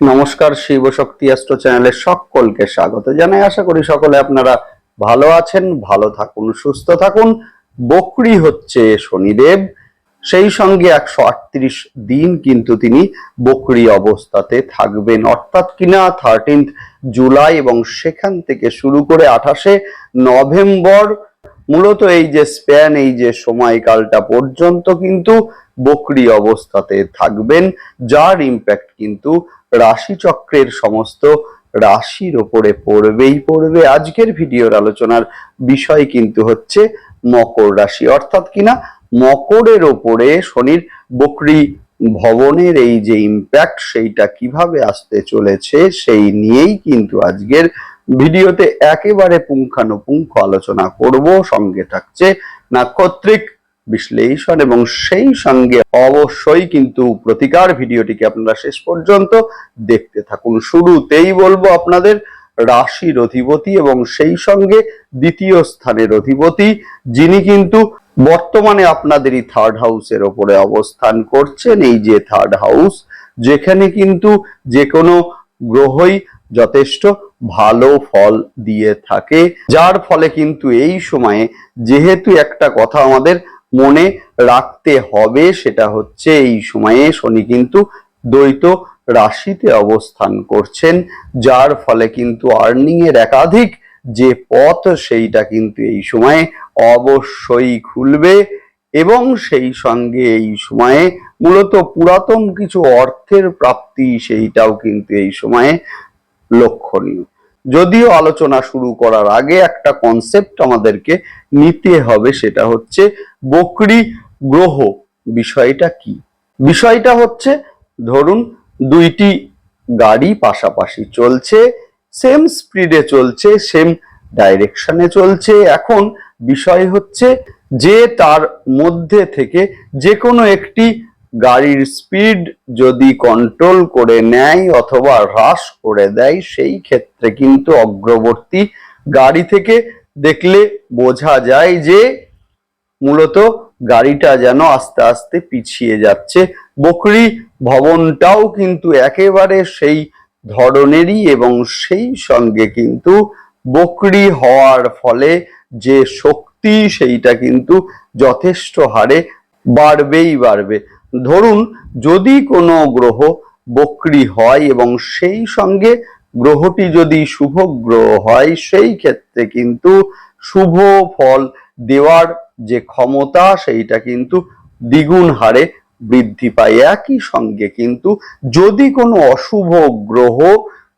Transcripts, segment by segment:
নমস্কার শিব শক্তি অ্যাস্ট্রো চ্যানেলে সকলকে স্বাগত জানাই। আশা করি সকলে আপনারা ভালো আছেন, ভালো থাকুন, সুস্থ থাকুন। বকরি হচ্ছে শনিদেব। সেই সঙ্গে একশো আটত্রিশ দিন কিন্তু তিনি বকরি অবস্থাতে থাকবেন। অর্থাৎ কিনা থার্টিন্থ জুলাই এবং সেখান থেকে শুরু করে আঠাশে নভেম্বর মূলত এই যে স্প্যান এই যে সময়কালটা পর্যন্ত কিন্তু বকরি অবস্থাতে থাকবেন, যার ইম্প্যাক্ট কিন্তু রাশিচক্রের সমস্ত রাশির ওপরে পড়বেই পড়বে। আজকের ভিডিওর আলোচনার বিষয় কিন্তু হচ্ছে মকর রাশি। অর্থাৎ কিনা মকরের ওপরে শনির বকরি ভবনের এই যে ইম্প্যাক্ট সেইটা কীভাবে আসতে চলেছে, সেই নিয়েই কিন্তু আজকের ভিডিওতে একেবারে পুঙ্খানুপুঙ্খ আলোচনা করব। সঙ্গে থাকছে নাক্ষত্রিক বিশ্লেষণ এবং সেই সঙ্গে অবশ্যই কিন্তু প্রতিকার। ভিডিওটিকে আপনারা শেষ পর্যন্ত দেখতে থাকুন। শুরুতেই বলব আপনাদের, রাশির অধিপতি এবং সেই সঙ্গে দ্বিতীয় স্থানের অধিপতি, যিনি কিন্তু বর্তমানে আপনাদেরই থার্ড হাউসের ওপরে অবস্থান করছেন। এই যে থার্ড হাউস যেখানে কিন্তু যে কোনো গ্রহই যথেষ্ট ভালো ফল দিয়ে থাকে। যার ফলে কিন্তু এই সময়ে যেহেতু একটা কথা আমাদের মনে রাখতে হবে, সেটা হচ্ছে এই সময়ে শনি কিন্তু দ্বৈত রাশিতে অবস্থান করছেন, যার ফলে কিন্তু আর্নিং এর একাধিক যে পথ, সেইটা কিন্তু এই সময়ে অবশ্যই খুলবে এবং সেই সঙ্গে এই সময়ে মূলত পুরাতন কিছু অর্থের প্রাপ্তি, সেইটাও কিন্তু এই সময়ে লক্ষণীয়। যদিও আলোচনা শুরু করার আগে একটা কনসেপ্ট আমাদেরকে নিতে হবে, সেটা হচ্ছে বকরি গ্রহ বিষয়টা কি? বিষয়টা হচ্ছে, ধরুন দুইটি গাড়ি পাশাপাশি চলছে সেম স্পিডে চলছে সেম ডাইরেকশনে চলছে। এখন বিষয় হচ্ছে, যে তার মধ্যে থেকে যে কোনো একটি গাড়ির স্পিড যদি কন্ট্রোল করে নেয় অথবা হ্রাস করে দেয়, সেই ক্ষেত্রে কিন্তু অগ্রবর্তী গাড়ি থেকে দেখলে বোঝা যায় যে মূলত গাড়িটা যেন আস্তে আস্তে পিছিয়ে যাচ্ছে। বকরি ভবনটাও কিন্তু একেবারে সেই ধরনেরই এবং সেই সঙ্গে কিন্তু বকরি হওয়ার ফলে যে শক্তি, সেইটা কিন্তু যথেষ্ট হারে বাড়বেই বাড়বে। ধরুন যদি কোনো গ্রহ বক্রি হয় এবং সেই সঙ্গে গ্রহটি যদি শুভ গ্রহ হয়, সেই ক্ষেত্রে কিন্তু শুভ ফল দেওয়ার যে ক্ষমতা, সেইটা কিন্তু দ্বিগুণ হারে বৃদ্ধি পায়। একই সঙ্গে কিন্তু যদি কোনো অশুভ গ্রহ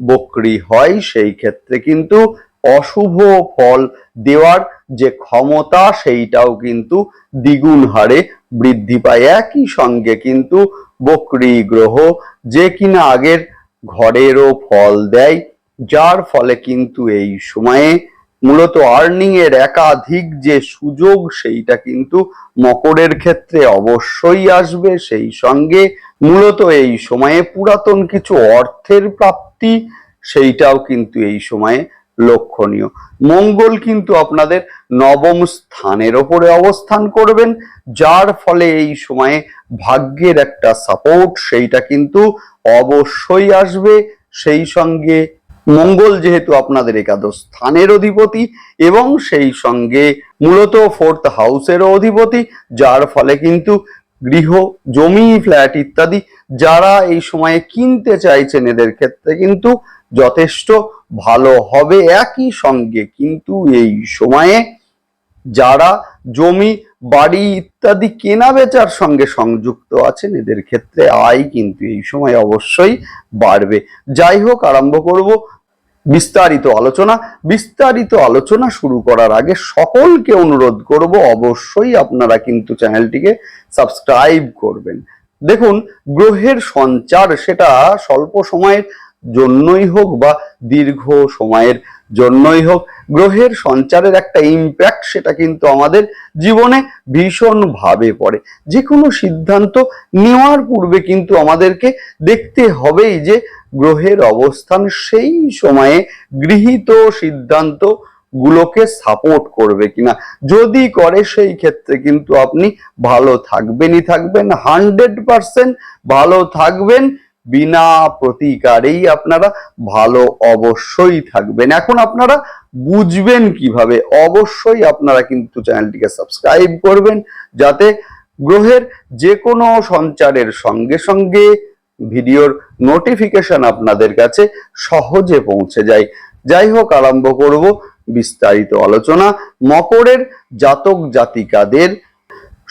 বক্রি হয়, সেই ক্ষেত্রে কিন্তু অশুভ ফল দেওয়ার যে ক্ষমতা, সেইটাও কিন্তু দ্বিগুণ হারে বৃদ্ধি পায়। একই সঙ্গে কিন্তু বক্রি গ্রহ যে কিনা আগের ঘরেরও ফল দেয়, যার ফলে কিন্তু এই সময়ে মূলত আর্নিং এর একাধিক যে সুযোগ, সেইটা কিন্তু মকরের ক্ষেত্রে অবশ্যই আসবে। সেই সঙ্গে মূলত এই সময়ে পুরাতন কিছু অর্থের প্রাপ্তি, সেইটাও কিন্তু এই সময়ে লক্ষণীয়। মঙ্গল কিন্তু আপনাদের নবম স্থানের ওপরে অবস্থান করবেন, যার ফলে এই সময়ে ভাগ্যের একটা সাপোর্ট সেইটা কিন্তু অবশ্যই আসবে। সেই সঙ্গে মঙ্গল যেহেতু আপনাদের একাদশ স্থানের অধিপতি এবং সেই সঙ্গে মূলত ফোর্থ হাউসেরও অধিপতি, যার ফলে কিন্তু গৃহ, জমি ফ্ল্যাট ইত্যাদি যারা এই সময়ে কিনতে চাইছেন, এদের ক্ষেত্রে কিন্তু যথেষ্ট ভালো হবে একই সঙ্গে। কিন্তু এই সময়ে যারা জমি, বাড়ি ইত্যাদি কেনা বেচার সঙ্গে সংযুক্ত আছেন, এদের ক্ষেত্রে আয় কিন্তু এই সময় অবশ্যই বাড়বে। যাই হোক, আরম্ভ করব বিস্তারিত আলোচনা। বিস্তারিত আলোচনা শুরু করার আগে সকলকে অনুরোধ করব, অবশ্যই আপনারা কিন্তু চ্যানেলটিকে সাবস্ক্রাইব করবেন। দেখুন, গ্রহের সঞ্চার, সেটা স্বল্প সময়ের জন্যই হোক বা দীর্ঘ সময়ের জন্যই হোক, গ্রহের সঞ্চারের একটা ইম্প্যাক্ট সেটা কিন্তু আমাদের জীবনে ভীষণ ভাবে পড়ে। যে কোনো সিদ্ধান্ত নেওয়ার পূর্বে কিন্তু আমাদেরকে দেখতে হবেই যে গ্রহের অবস্থান সেই সময়ে গৃহীত সিদ্ধান্ত গুলোকে সাপোর্ট করবে কিনা। যদি করে সেই ক্ষেত্রে কিন্তু আপনি ভালো থাকবেনই থাকবেন হান্ড্রেড পার্সেন্ট ভালো থাকবেন। বিনা প্রতিকারেই আপনারা ভালো অবশ্যই থাকবেন। এখন আপনারা বুঝবেন কীভাবে অবশ্যই আপনারা কিন্তু চ্যানেলটিকে সাবস্ক্রাইব করবেন, যাতে গ্রহের যে কোনো সঞ্চারের সঙ্গে সঙ্গে ভিডিওর নোটিফিকেশন আপনাদের কাছে সহজে পৌঁছে যায়। যাই হোক, আরম্ভ করব বিস্তারিত আলোচনা। মকরের জাতক জাতিকাদের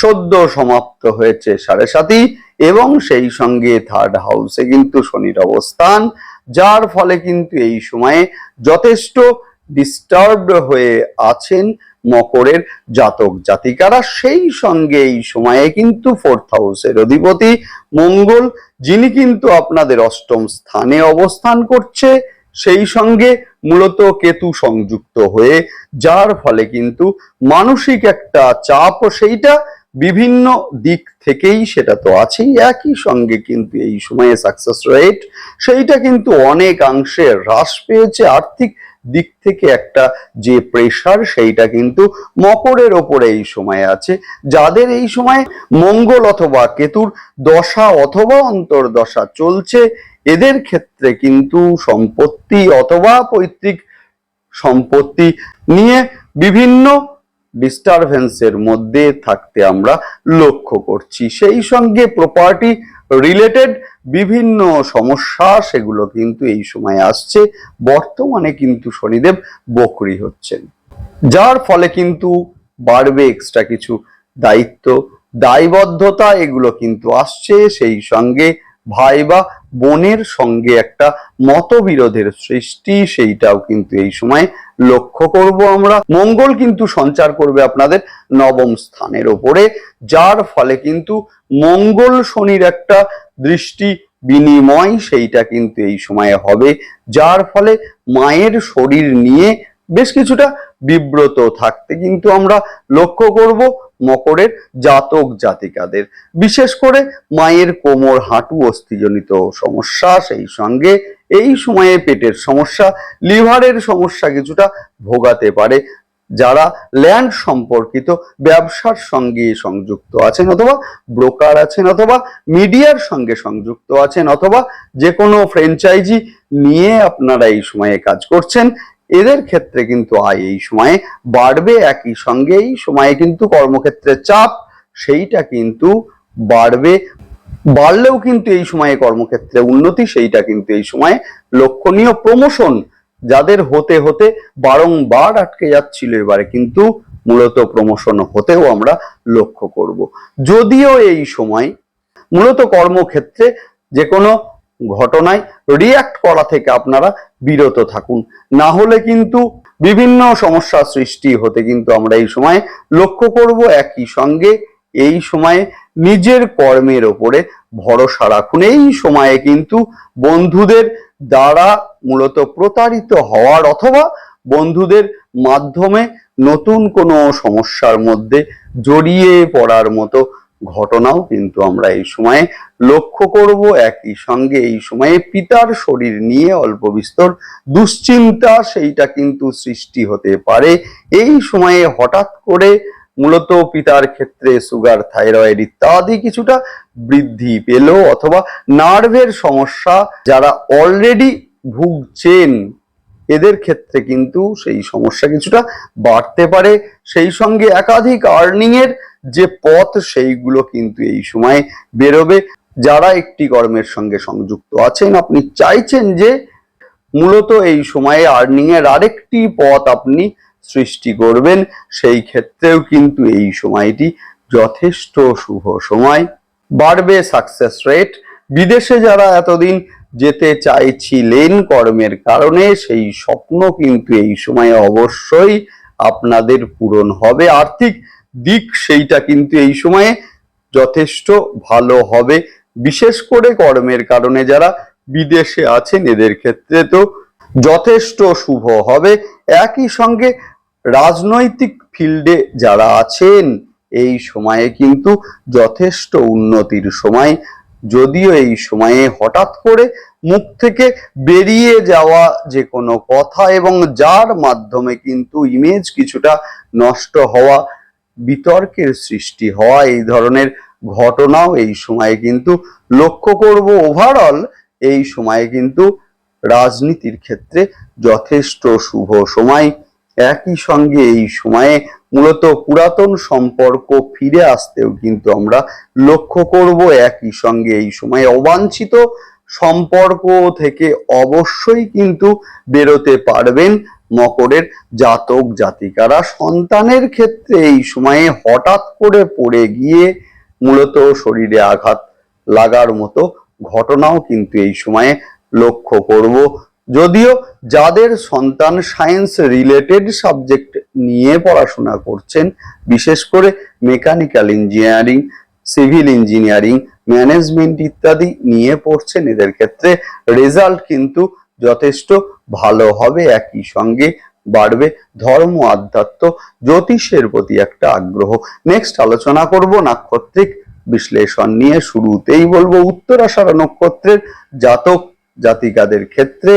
সদ্য সমাপ্ত হয়েছে সাড়ে সাতি এবং সেই সঙ্গে থার্ড হাউসে কিন্তু শনির অবস্থান, যার ফলে কিন্তু এই সময়ে যথেষ্ট ডিস্টার্বড হয়ে আছেন মকরের জাতক জাতিকারা। সেই সঙ্গে এই সময়ে কিন্তু ফোর্থ হাউসের অধিপতি মঙ্গল, যিনি কিন্তু আপনাদের অষ্টম স্থানে অবস্থান করছে, সেই সঙ্গে মূলত কেতু সংযুক্ত হয়ে, যার ফলে কিন্তু মানসিক একটা চাপ, সেইটা বিভিন্ন দিক থেকেই সেটা তো আছেই, একই সঙ্গে কিন্তু এই সময়ে সাকসেস রেট সেইটা কিন্তু অনেকাংশে হ্রাস পেয়েছে। আর্থিক দিক থেকে একটা যে প্রেশার সেইটা কিন্তু মকরের ওপরে এই সময় আছে। যাদের এই সময় মঙ্গল অথবা কেতুর দশা অথবা অন্তর্দশা চলছে, এদের ক্ষেত্রে কিন্তু সম্পত্তি অথবা পৈতৃক সম্পত্তি নিয়ে বিভিন্ন ডিস্টারবেন্সের মধ্যে থাকতে আমরা লক্ষ্য করছি। সেই সঙ্গে প্রপার্টি রিলেটেড বিভিন্ন সমস্যা, সেগুলো কিন্তু এই সময় আসছে। বর্তমানে কিন্তু শনিদেব বকরি হচ্ছেন। যার ফলে কিন্তু বাড়বে এক্সট্রা কিছু দায়িত্ব। দায়বদ্ধতা এগুলো কিন্তু আসছে। সেই সঙ্গে ভাই বা বোনের সঙ্গে একটা মতবিরোধের সৃষ্টি সেইটাও কিন্তু এই সময় লক্ষ্য করব আমরা। মঙ্গল কিন্তু সঞ্চার করবে আপনাদের নবম স্থানের ওপরে, যার ফলে কিন্তু মঙ্গল শনির একটা দৃষ্টি বিনিময় সেইটা কিন্তু এই সময়ে হবে, যার ফলে মায়ের শরীর নিয়ে বেশ কিছুটা বিব্রত থাকতে কিন্তু আমরা লক্ষ্য করব। মকরের জাতক জাতিকাদের। বিশেষ করে মায়ের কোমর হাঁটু অস্থিজনিত সমস্যা, সেই সঙ্গে এই সময়ে পেটের সমস্যা, লিভারের সমস্যা কিছুটা ভোগাতে পারে, যারা ল্যান্ড সম্পর্কিত ব্যবসার সঙ্গে সংযুক্ত আছেন অথবা ব্রোকার আছেন অথবা মিডিয়ার সঙ্গে সংযুক্ত আছেন অথবা যে কোনো ফ্র্যাঞ্চাইজি নিয়ে আপনারা এই সময়ে কাজ করছেন এদের ক্ষেত্রে কিন্তু আয় এই সময়ে বাড়বে, একই সঙ্গে এই সময়ে কিন্তু কর্মক্ষেত্রে চাপ, সেইটা কিন্তু বাড়বে। বাড়লেও কিন্তু এই সময়ে কর্মক্ষেত্রে উন্নতি, সেইটা কিন্তু এই সময়ে লক্ষণীয় প্রমোশন যাদের হতে হতে বারংবার আটকে যাচ্ছিল এবারে কিন্তু মূলত প্রমোশন হতেও আমরা লক্ষ্য করব। যদিও এই সময় মূলত কর্মক্ষেত্রে যে কোনো ঘটনায় রিয়াক্ট করা থেকে আপনারা বিরত থাকুন। না হলে কিন্তু বিভিন্ন সমস্যা সৃষ্টি হতে কিন্তু আমরা এই সময় লক্ষ্য করব একই সঙ্গে, এই সময়ে নিজের কর্মের ওপরে ভরসা রাখুন। এই সময়ে কিন্তু বন্ধুদের দ্বারা মূলত প্রতারিত হওয়ার অথবা বন্ধুদের মাধ্যমে নতুন কোনো সমস্যার মধ্যে জড়িয়ে পড়ার মতো ঘটনাও কিন্তু আমরা এই সময়ে লক্ষ্য করব। একই সঙ্গে এই সময়ে পিতার শরীর নিয়ে অল্প বিস্তর দুশ্চিন্তা সেইটা কিন্তু সৃষ্টি হতে পারে। এই সময়ে হঠাৎ করে মূলত পিতার ক্ষেত্রে সুগার, থাইরয়েড ইত্যাদি কিছুটা বৃদ্ধি পেল অথবা নার্ভের সমস্যা, যারা অলরেডি ভুগছেন, এদের ক্ষেত্রে কিন্তু সেই সমস্যা কিছুটা বাড়তে পারে। সেই সঙ্গে একাধিক আর্নিং এর যে পথ সেইগুলো কিন্তু এই সময় বেরোবে। যারা একটি কর্মের সঙ্গে সংযুক্ত আছেন, আপনি চাইছেন যে মূলত এই সময়ে আর্নিং এর আরেকটি পথ আপনি সৃষ্টি করবেন, সেই ক্ষেত্রেও কিন্তু এই সময়টি যথেষ্ট শুভ সময়। বাড়বে সাকসেস রেট বিদেশে যারা এতদিন যেতে চাইছিলেন কর্মের কারণে, সেই স্বপ্ন কিন্তু এই সময়ে অবশ্যই আপনাদের পূরণ হবে। আর্থিক দিক সেইটা কিন্তু এই সময়ে যথেষ্ট ভালো হবে। বিশেষ করে কর্মের কারণে যারা বিদেশে আছেন, এদের ক্ষেত্রে তো যথেষ্ট শুভ হবে। একই সঙ্গে রাজনৈতিক ফিল্ডে যারা আছেন, এই সময়ে কিন্তু যথেষ্ট উন্নতির সময়। যদিও এই সময়ে হঠাৎ করে মুখ থেকে বেরিয়ে যাওয়া যে কোনো কথা এবং যার মাধ্যমে কিন্তু ইমেজ কিছুটা নষ্ট হওয়া বিতর্কের সৃষ্টি হওয়া এই ধরনের ঘটনাও এই সময়ে কিন্তু লক্ষ্য করব ওভারঅল এই সময়ে কিন্তু রাজনীতির ক্ষেত্রে যথেষ্ট শুভ সময়। একই সঙ্গে এই সময়ে মূলত পুরাতন সম্পর্ক ফিরে আসতেও কিন্তু আমরা লক্ষ্য করব, একই সঙ্গে এই সময়ে অবাঞ্ছিত সম্পর্ক থেকে অবশ্যই কিন্তু বেরোতে পারবেন। মকরের জাতক জাতিকারা সন্তানের ক্ষেত্রে এই সময়ে হঠাৎ করে পড়ে গিয়ে মূলত শরীরে আঘাত লাগার মতো ঘটনাও কিন্তু এই সময়ে লক্ষ্য করব। যদিও যাদের সন্তান সায়েন্স রিলেটেড সাবজেক্ট নিয়ে পড়াশোনা করছেন, বিশেষ করে mechanical engineering, civil engineering, management ইত্যাদি নিয়ে পড়ছেন, এদের ক্ষেত্রে রেজাল্ট কিন্তু যথেষ্ট ভালো হবে, একই সঙ্গে বাড়বে ধর্ম, আধ্যাত্ম, জ্যোতিষের প্রতি একটা আগ্রহ। নেক্সট আলোচনা করব নাক্ষত্রিক বিশ্লেষণ নিয়ে। শুরুতেই বলব উত্তরাষাঢ় নক্ষত্রের জাতক জাতিকাদের ক্ষেত্রে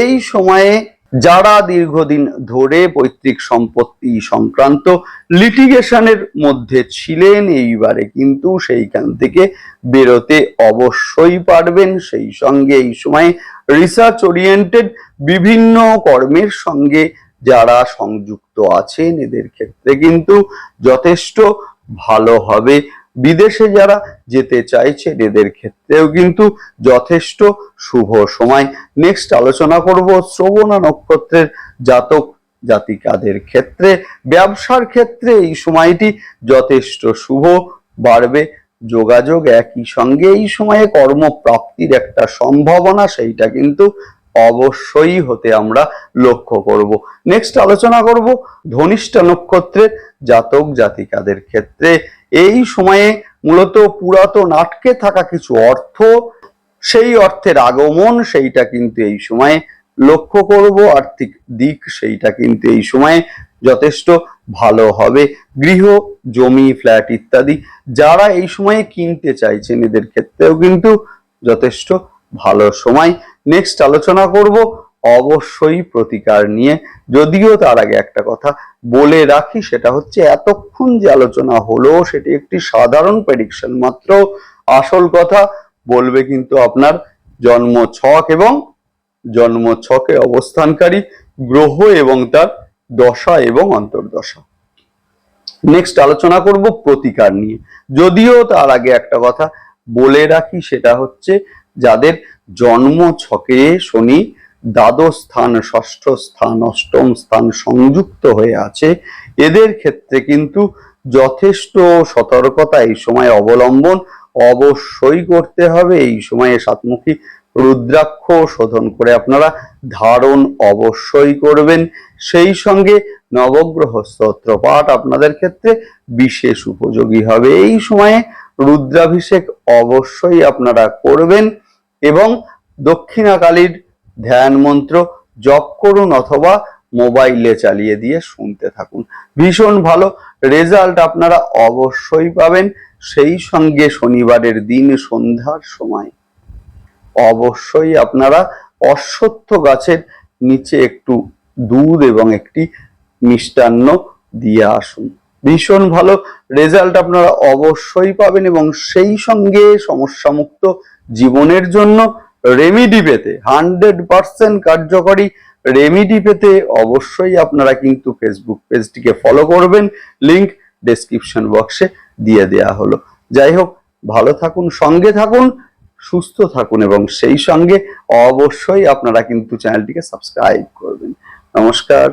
এই সময়ে যারা দীর্ঘদিন ধরে পৈতৃক সম্পত্তি সংক্রান্ত লিটিগেশনের মধ্যে ছিলেন, এইবারে কিন্তু সেইখান থেকে বেরোতে অবশ্যই পারবেন। সেই সঙ্গে এই সময়ে রিসার্চ ওরিয়েন্টেড বিভিন্ন কর্মের সঙ্গে যারা সংযুক্ত আছেন, এদের ক্ষেত্রে কিন্তু যথেষ্ট ভালো হবে। বিদেশে যারা যেতে চাইছে, এদের ক্ষেত্রেও কিন্তু যথেষ্ট শুভ সময়। নেক্সট আলোচনা করব শ্রবণা নক্ষত্রের জাতক জাতিকাদের ক্ষেত্রে। ব্যবসার ক্ষেত্রে এই সময়টি যথেষ্ট শুভ, বাড়বে, যোগাযোগ একই সঙ্গে। এই সময়ে কর্মপ্রাপ্তির একটা সম্ভাবনা, সেইটা কিন্তু অবশ্যই হতে আমরা লক্ষ্য করব। নেক্সট আলোচনা করব ধনিষ্ঠা নক্ষত্রের জাতক জাতিকাদের ক্ষেত্রে। এই সময়ে মূলত পুরাতন আটকে থাকা কিছু অর্থ, সেই অর্থের আগমন, সেইটা কিন্তু এই সময়ে লক্ষ্য করব। আর্থিক দিক, সেইটা কিন্তু এই সময়ে যথেষ্ট ভালো হবে। গৃহ, জমি, ফ্ল্যাট ইত্যাদি যারা এই সময়ে কিনতে চাইছেন, এদের ক্ষেত্রেও কিন্তু যথেষ্ট ভালো সময়। নেক্সট আলোচনা করব অবশ্যই প্রতিকার নিয়ে, যদিও তার আগে একটা কথা বলে রাখি, সেটা হচ্ছে এতক্ষণ যে আলোচনা হলো, সেটি একটি সাধারণ প্রেডিকশন মাত্র। আসল কথা বলবে কিন্তু আপনার জন্ম ছক এবং জন্ম ছকে অবস্থানকারী গ্রহ এবং তার দশা এবং অন্তর্দশা। নেক্সট আলোচনা করব প্রতিকার নিয়ে। যদিও তার আগে একটা কথা বলে রাখি, সেটা হচ্ছে যাদের জন্ম ছকে শনি দ্বাদশ স্থান, ষষ্ঠ স্থান, অষ্টম স্থান সংযুক্ত হয়ে আছে। এদের ক্ষেত্রে কিন্তু যথেষ্ট সতর্কতা এই সময় অবলম্বন অবশ্যই করতে হবে। এই সময়ে সাতমুখী রুদ্রাক্ষ শোধন করে আপনারা ধারণ অবশ্যই করবেন। সেই সঙ্গে নবগ্রহ স্তোত্র পাঠ আপনাদের ক্ষেত্রে বিশেষ উপযোগী হবে। এই সময়ে রুদ্রাভিষেক অবশ্যই আপনারা করবেন এবং দক্ষিণাকালীর ধ্যান মন্ত্র জপ করুন অথবা মোবাইলে চালিয়ে দিয়ে শুনতে থাকুন। ভীষণ ভালো রেজাল্ট আপনারা অবশ্যই পাবেন। সেই সঙ্গে শনিবারের দিন সন্ধ্যার সময় অবশ্যই আপনারা অশ্বত্থ গাছের নিচে একটু দুধ এবং একটি মিষ্টান্ন দিয়ে আসুন। ভীষণ ভালো রেজাল্ট আপনারা অবশ্যই পাবেন এবং সেই সঙ্গে সমস্যামুক্ত জীবনের জন্য রেমিডি পেতে হান্ড্রেড পার্সেন্ট কার্যকরী রেমিডি পেতে অবশ্যই আপনারা কিন্তু ফেসবুক পেজটিকে ফলো করবেন। লিংক ডেসক্রিপশন বক্সে দিয়ে দেয়া হলো। যাই হোক, ভালো থাকুন, সঙ্গে থাকুন, সুস্থ থাকুন এবং সেই সঙ্গে অবশ্যই আপনারা কিন্তু চ্যানেলটিকে সাবস্ক্রাইব করবেন। নমস্কার।